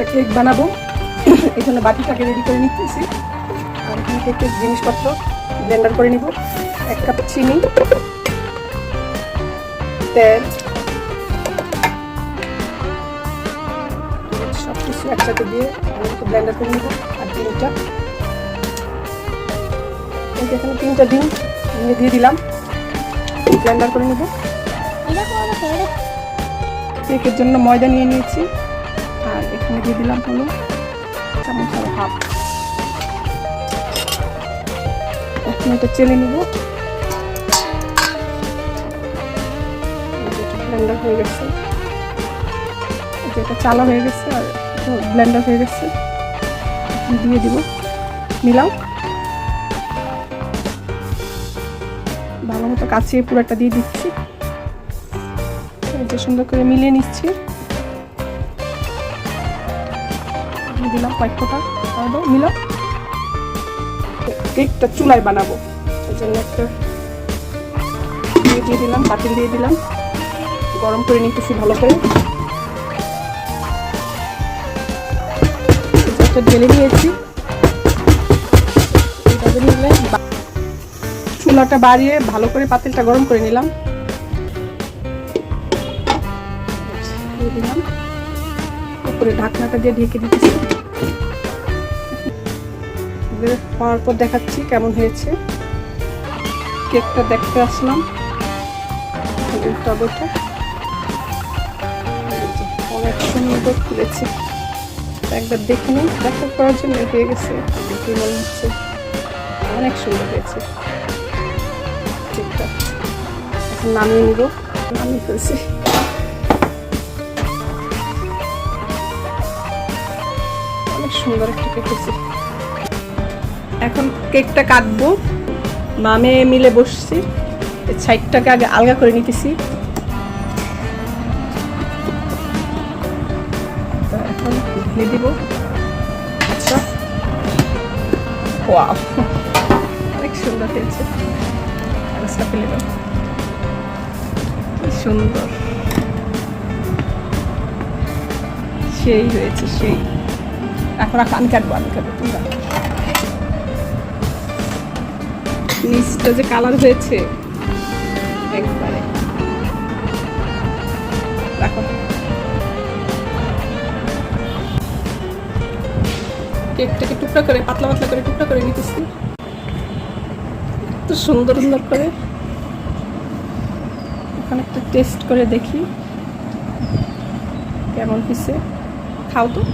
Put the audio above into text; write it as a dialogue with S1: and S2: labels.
S1: একটা কেক বানাবো। এখানে বাটিটাকে রেডি করে নিতেছি আর এখানে কেকের জিনিসপত্র ব্লেন্ডার করে নিব। এক কাপ চিনি তেল সব কিছু একসাথে দিয়ে আমি একটু ব্লেন্ডার করে নিব। আর ডিমটা এই এখানে তিনটা ডিম নিয়ে দিয়ে দিলাম। ব্লেন্ডার করে নিব। কেকের জন্য ময়দা নিয়ে নিয়েছি। আর এখানে দিয়ে দিলাম হলো চামচ আর হাফ এখন এটা চেলে নিব। ব্লেন্ডার হয়ে গেছে। এটা চালা হয়ে গেছে আর ব্লেন্ডার হয়ে গেছে। দিয়ে দিব। মিলাও। ভালো মতো কাছিয়ে পুরোটা দিয়ে দিচ্ছি। সুন্দর করে মিলিয়ে নিচ্ছি। দিলাম কয়েক ফোটা। দাও মিলাও কেকটা চুলায় বানাবো। এই জন্য একটা দিয়ে দিলাম পাতিল দিয়ে দিলাম। গরম করে নিতেছি ভালো করে। ঢেলে বা- চুলাটা বাড়িয়ে ভালো করে পাতিলটা গরম করে নিলাম। উপরে ঢাকনাটা দিয়ে ঢেকে দিতেছি। বের হওয়ার পর দেখাচ্ছি কেমন হয়েছে। কেকটা দেখতে আসলাম। টবেটা। অনেক সুন্দর খুলেছে। একবার দেখে নিই দেখা করার জন্য হয়ে গেছে, দেখে মনে হচ্ছে অনেক সুন্দর হয়েছে। কেকটা এখন নামিয়ে নিব। নামিয়ে ফেলছি। অনেক সুন্দর একটা কেক হয়েছে। এখন কেকটা কাটবো। মামে মিলে বসছি। সাইডটাকে আগে আলগা করে নিতেছি। এখন ঢেলে দিব। আচ্ছা। ওয়াও, অনেক সুন্দর হয়েছে। সুন্দর। সেই হয়েছে, সেই। এখন আমি কাটবো আমি কাটবো তুমি কাটো। নিচটা যে কালার হয়েছে। একবারে। রাখো কেকটাকে টুকরা করে, পাতলা পাতলা করে টুকরা করে নিতেছি। তো সুন্দর সুন্দর করে। ওখানে একটা টেস্ট করে দেখি। কেমন পিসে খাও তো।